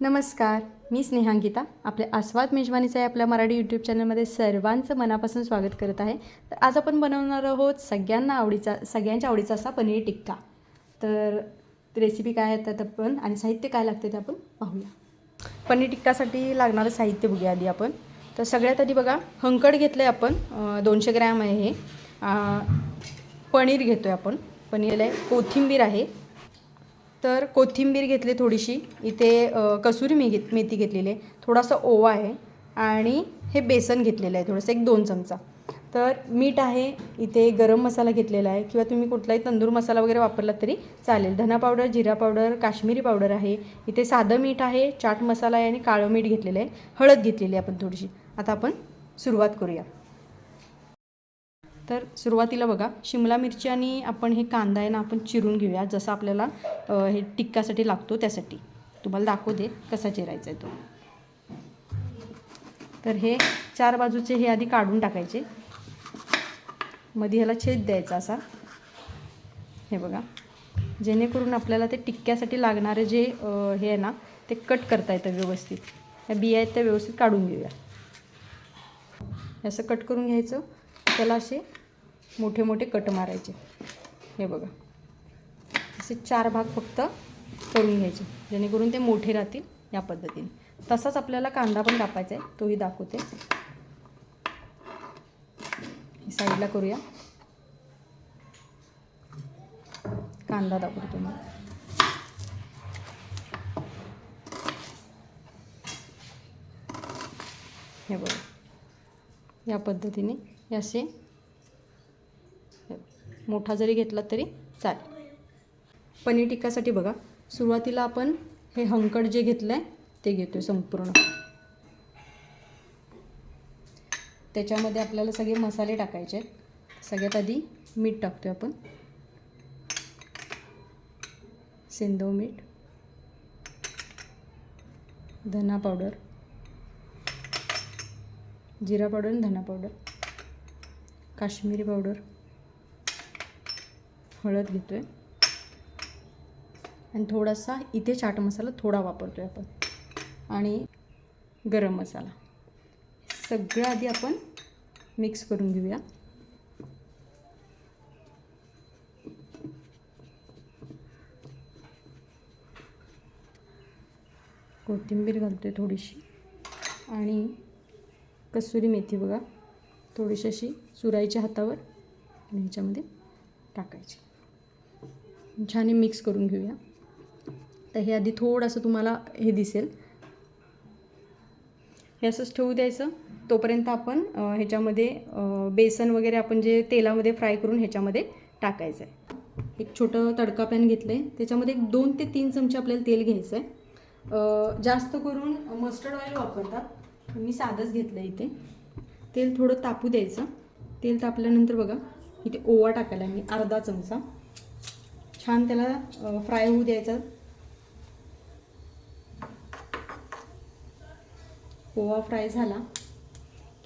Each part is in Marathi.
नमस्कार मी स्नेहांकिता आपल्या आस्वाद मेजवानीचं आहे आपल्या मराठी यूट्यूब चॅनलमध्ये सर्वांचं मनापासून स्वागत करत आहे. तर आज आपण बनवणार आहोत सगळ्यांना आवडीचा सगळ्यांच्या आवडीचा असा पनीर टिक्का. तर रेसिपी काय आहे त्यात आपण आणि साहित्य काय लागते ते आपण पाहूया. पनीर टिक्कासाठी लागणारं साहित्य बघूया आधी आपण. तर सगळ्यात आधी बघा हंकड घेतलं आहे आपण दोनशे ग्रॅम आहे हे. पनीर घेतो आहे आपण. पनीर आहे कोथिंबीर आहे. तर कोथिंबीर घेतली थोडीशी. इथे कसुरी मी घेत मेथी घेतलेली आहे. थोडासा ओवा आहे आणि हे बेसन घेतलेलं आहे थोडंसं एक दोन चमचा. तर मीठ आहे इथे गरम मसाला घेतलेला आहे किंवा तुम्ही कुठलाही तंदूर मसाला वगैरे वापरला तरी चालेल. धना पावडर जिरा पावडर काश्मीरी पावडर आहे. इथे साधं मीठ आहे चाट मसाला आहे आणि काळं मीठ घेतलेलं आहे. हळद घेतलेली आहे आपण थोडीशी. आता आपण सुरुवात करूया. तर सुरुवातीला बघा शिमला मिरची आणि आपण हे कांदा आहे ना आपण चिरून घेऊया जसं आपल्याला हे टिक्कासाठी लागतो त्यासाठी. तुम्हाला दाखवते कसा चिरायचा आहे तो. तर हे चार बाजूचे हे आधी काढून टाकायचे. मध्ये ह्याला छेद द्यायचा असा. हे बघा. जेणेकरून आपल्याला ते टिक्क्यासाठी लागणारे जे हे आहे ना ते कट करता येतं व्यवस्थित. ह्या बिया आहेत त्या व्यवस्थित काढून घेऊया. असं कट करून घ्यायचं. त्याला असे मोठे मोठे कट मारायचे. हे बघा. असे चार भाग फक्त करून घ्यायचे. जेणेकरून ते मोठे राहतील या पद्धतीने. तसाच आपल्याला कांदा पण कापायचा आहे. तोही दाखवते. साईडला करूया. कांदा दाखवतो तुम्हाला. हे बघा. या पद्धतीने हे असे. मोठा जरी घेतला तरी चालेल. पनीर टिक्कासाठी बघा सुरुवातीला आपण हे हंकड जे घेतलं आहे ते घेतो आहे संपूर्ण. त्याच्यामध्ये आपल्याला सगळे मसाले टाकायचे आहेत. सगळ्यात आधी मीठ टाकतो आहे आपण. सेंदव मीठ. धना पावडर. जिरा पावडर आणि धना पावडर. काश्मीरी पावडर हळद घेतो आहे आणि थोडासा इथे चाट मसाला थोडा वापरतो आहे आपण. आणि गरम मसाला. सगळं आधी आपण मिक्स करून घेऊया. कोथिंबीर घालतो आहे थोडीशी. आणि कसुरी मेथी बघा. थोडीशी अशी चुरायच्या हातावर आणि ह्याच्यामध्ये टाकायची. छान मिक्स करून घेऊया. तर हे आधी थोडंसं तुम्हाला हे दिसेल. हे असंच ठेवू द्यायचं. तोपर्यंत आपण ह्याच्यामध्ये बेसन वगैरे आपण जे तेलामध्ये फ्राय करून ह्याच्यामध्ये टाकायचं आहे एक छोटं तडका पॅन घेतलं आहे त्याच्यामध्ये एक दोन ते तीन चमचे आपल्याला तेल घ्यायचं आहे जास्त करून मस्टर्ड ऑइल वापरतात. मी साधंच घेतलं आहे इथे. तेल थोडं तापू द्यायचं. तेल तापल्यानंतर बघा इथे ओवा टाकायला मी अर्धा चमचा. छान त्याला फ्राय होऊ द्यायचा. ओवा फ्राय झाला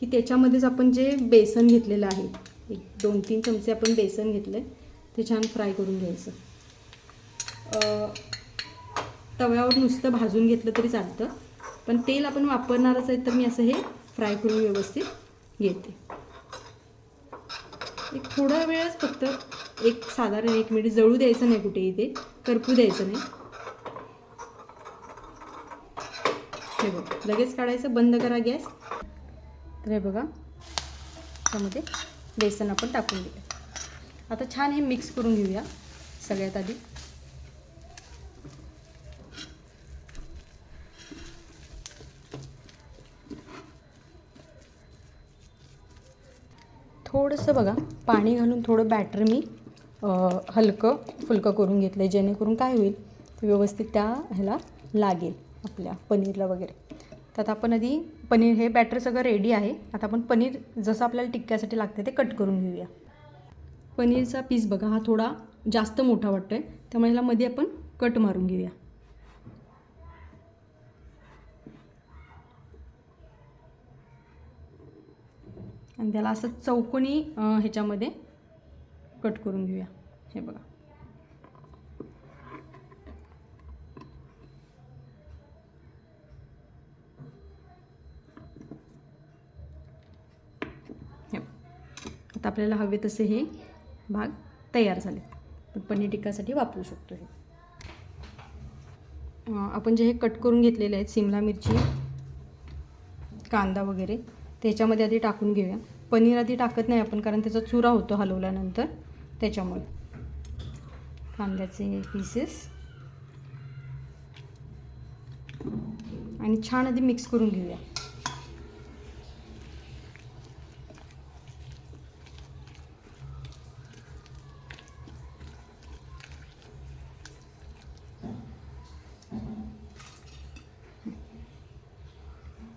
की त्याच्यामध्येच आपण जे बेसन घेतलेलं आहे एक दोन तीन चमचे आपण बेसन घेतलं ते छान फ्राय करून घ्यायचं. तव्यावर नुसतं भाजून घेतलं तरी चालतं. पण तेल आपण वापरणारच आहे तर मी असं हे फ्राय करून व्यवस्थित घेते एक थोडा वेळच फक्त एक साधारण एक मिनिट जळू द्यायचं नाही कुठेही ते करपू द्यायचं नाही. हे बघ लगेच काढायचं बंद करा गॅस. तर हे बघा त्यामध्ये बेसन आपण टाकून घेऊया आता छान हे मिक्स करून घेऊया सगळ्यात आधी. थोडंसं बघा पाणी घालून थोडं बॅटर मी हलकं फुलकं करून घेतलं आहे जेणेकरून काय होईल व्यवस्थित त्या ह्याला लागेल आपल्या पनीरला वगैरे. तर आता आपण आधी पनीर हे बॅटर सगळं रेडी आहे. आता आपण पनीर जसं आपल्याला टिक्क्यासाठी लागते ते कट करून घेऊया. पनीरचा पीस बघा हा थोडा जास्त मोठा वाटतो आहे त्यामुळे ह्याला मध्ये आपण कट मारून घेऊया. आणि त्याला असं चौकोनी ह्याच्यामध्ये कट करून घेऊया. हे बघा. हे आता आपल्याला हवे तसे हे भाग तयार झाले. पनीर टिक्कासाठी वापरू शकतो हे. आपण जे हे कट करून घेतलेले आहेत सिमला मिरची कांदा वगैरे त्याच्यामध्ये आधी टाकून घेऊया. पनीर आधी टाकत नाही आपण कारण त्याचा चुरा होतो हलवल्यानंतर. त्याच्यामुळे. कांद्याचे पीसेस आणि छान आधी मिक्स करून घेऊया.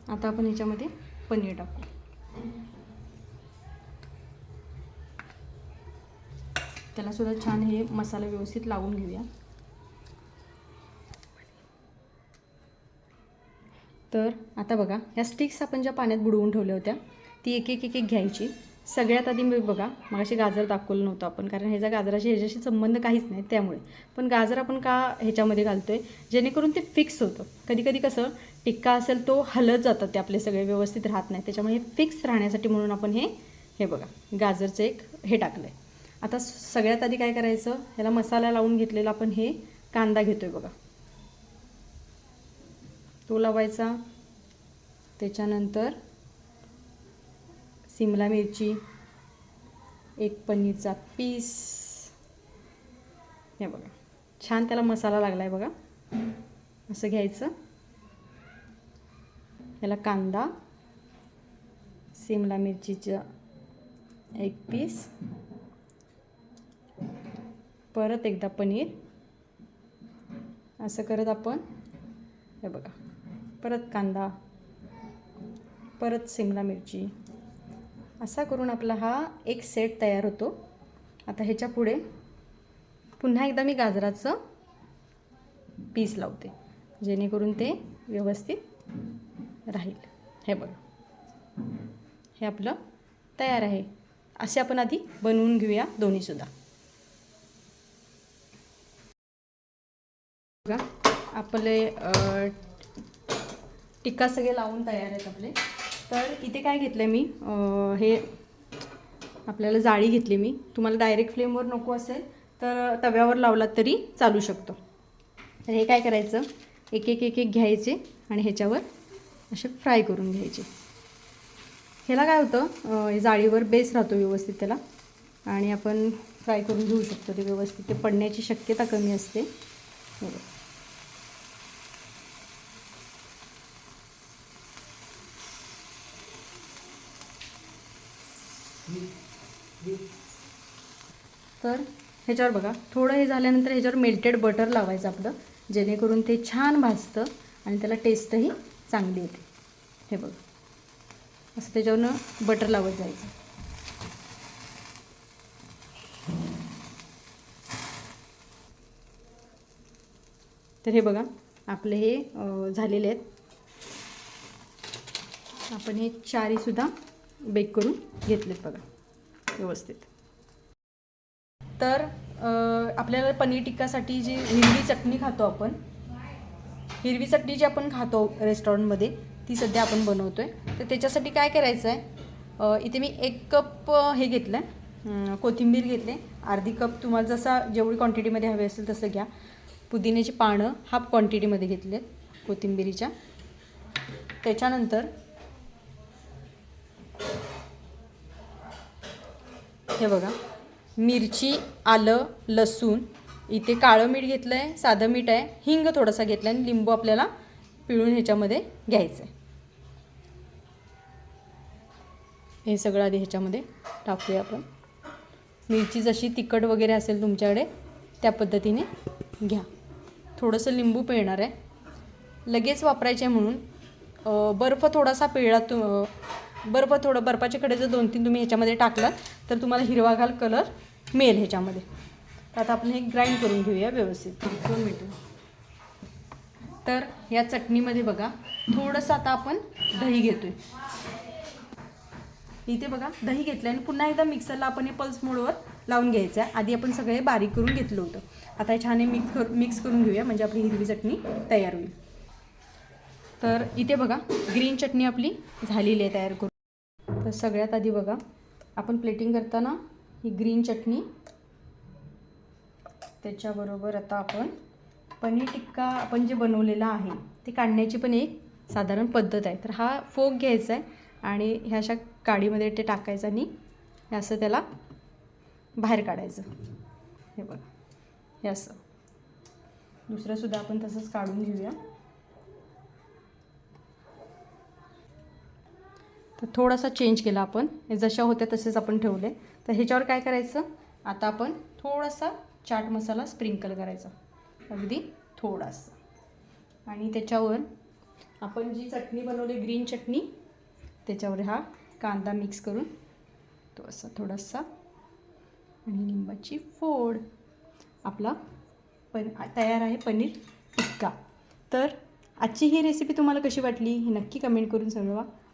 आता आपण याच्यामध्ये पनीर टाकू. त्याला सुद्धा छान हे मसाला व्यवस्थित लावून घेऊया. तर आता बघा ह्या स्टिक्स आपण ज्या पाण्यात बुडवून ठेवल्या होत्या ती एक एक एक एक घ्यायची. सगळ्यात आधी मी बघा मगाशी गाजर दाखवलं नव्हतं आपण कारण ह्याचा गाजराशी ह्याच्याशी संबंध काहीच नाही त्यामुळे. पण गाजर आपण का ह्याच्यामध्ये घालतो आहे जेणेकरून ते फिक्स होतं. कधी कधी कसं टिक्का असेल तो हलत जातात ते आपले सगळे व्यवस्थित राहत नाही. त्याच्यामुळे हे फिक्स राहण्यासाठी म्हणून आपण हे हे बघा गाजरचं एक हे टाकलं आहे आता सगळ्यात आधी काय करायचं? ह्याला मसाला लावून घेतलेला आपण हे कांदा घेतो आहे बघा. तो लावायचा. त्याच्यानंतर सिमला मिरची एक पनीरचा पीस. हे बघा छान त्याला मसाला लागला आहे बघा. असं घ्यायचं. याला कांदा सिमला मिरचीचं एक पीस. परत एकदा पनीर. असं करत आपण हे बघा परत कांदा परत सिमला मिरची. असा करून आपला हा एक सेट तयार होतो. आता ह्याच्या पुढे पुन्हा एकदा मी गाजराचं पीस लावते जेणेकरून ते व्यवस्थित राहील. हे बघा. हे आपलं तयार आहे. असे आपण आधी बनवून घेऊया दोन्हीसुद्धा बघा आपले टिक्का सगळे लावून तयार आहेत आपले. तर इथे काय घेतलं मी? हे आपल्याला जाळी घेतली मी. तुम्हाला डायरेक्ट फ्लेमवर नको असेल तर तव्यावर लावलात तरी चालू शकतो. तर हे काय करायचं? एक एक एक एक घ्यायचे आणि ह्याच्यावर असे फ्राय करून घ्यायचे. ह्याला काय होतं? हे जाळीवर बेस राहतो व्यवस्थित त्याला. आणि आपण फ्राय करून घेऊ शकतो ते व्यवस्थित. ते पडण्याची शक्यता कमी असते. बरोबर तर ह्याच्यावर बघा थोडं हे झाल्यानंतर ह्याच्यावर मेल्टेड बटर लावायचं आपलं जेणेकरून ते छान भाजतं आणि त्याला टेस्टही चांगली येते. हे बघा असं त्याच्यावरनं बटर लावत जायचं. तर हे बघा आपले हे झालेले आहेत. आपण हे चारीसुद्धा बेक करून घेतलेत बघा व्यवस्थित. तर आपल्याला पनीर टिक्कासाठी जी हिरवी चटणी खातो आपण हिरवी चटणी जी आपण खातो रेस्टॉरंटमध्ये ती सध्या आपण बनवतो आहे तर त्याच्यासाठी काय करायचं आहे इथे मी एक कप हे घेतलं आहे कोथिंबीर घेतले. अर्धी कप तुम्हाला जसा जेवढी क्वांटिटीमध्ये हवी असेल तसं घ्या. पुदिन्याची पानं हाफ क्वांटिटीमध्ये घेतली आहेत कोथिंबीरीच्या. त्याच्यानंतर हे बघा. मिरची आलं लसूण. इथे काळं मीठ घेतलं आहे साधं मीठ आहे. हिंग थोडासा घेतला आहे आणि लिंबू आपल्याला पिळून ह्याच्यामध्ये घ्यायचं आहे हे सगळं आधी ह्याच्यामध्ये टाकूया आपण. मिरची जशी तिखट वगैरे असेल तुमच्याकडे त्या पद्धतीने घ्या. थोडंसं लिंबू पिळणार आहे. लगेच वापरायचे आहे म्हणून बर्फ थोडासा पिळला तु बर्फ थोडं बर्फाचे कडे जर दोन तीन तुम्ही ह्याच्यामध्ये टाकलात तर तुम्हाला हिरवाघाल कलर मिळेल ह्याच्यामध्ये. तर आता आपण हे ग्राइंड करून घेऊया व्यवस्थित. दोन मिनटं. तर या चटणीमध्ये बघा थोडंसं आता आपण दही घेतोय. इथे बघा दही घेतलं आणि पुन्हा एकदा मिक्सरला आपण हे पल्स मोडवर लावून घ्यायचं आहे आधी आपण सगळे बारीक करून घेतलं होतं. आता हे छान हे मिक्स कर मिक्स करून घेऊया म्हणजे आपली हिरवी चटणी तयार होईल. तर इथे बघा ग्रीन चटणी आपली झालेली आहे तयार करून. सगळ्यात आधी बघा आपण प्लेटिंग करताना ही ग्रीन चटणी त्याच्याबरोबर आता आपण पनीर टिक्का आपण जे बनवलेला आहे ते काढण्याची पण एक साधारण पद्धत आहे. तर हा फोक घ्यायचा आहे आणि ह्या अशा काडीमध्ये ते टाकायचं आणि हे असं त्याला बाहेर काढायचं. हे बघा हे असं. दुसरंसुद्धा आपण तसंच काढून घेऊया. तर थोडासा चेंज केला आपण. हे जशा होत्या तसेच आपण ठेवले. तर ह्याच्यावर काय करायचं? आता आपण थोडासा चाट मसाला स्प्रिंकल करायचा. अगदी थोडासा. आणि त्याच्यावर आपण जी चटणी बनवली ग्रीन चटणी त्याच्यावर हा कांदा मिक्स करून तो असा थोडासा आणि लिंबाची फोड. आपला पण तयार आहे पनीर टिक्का. तर आजची ही रेसिपी तुम्हाला कशी वाटली हे नक्की कमेंट करून सांगा.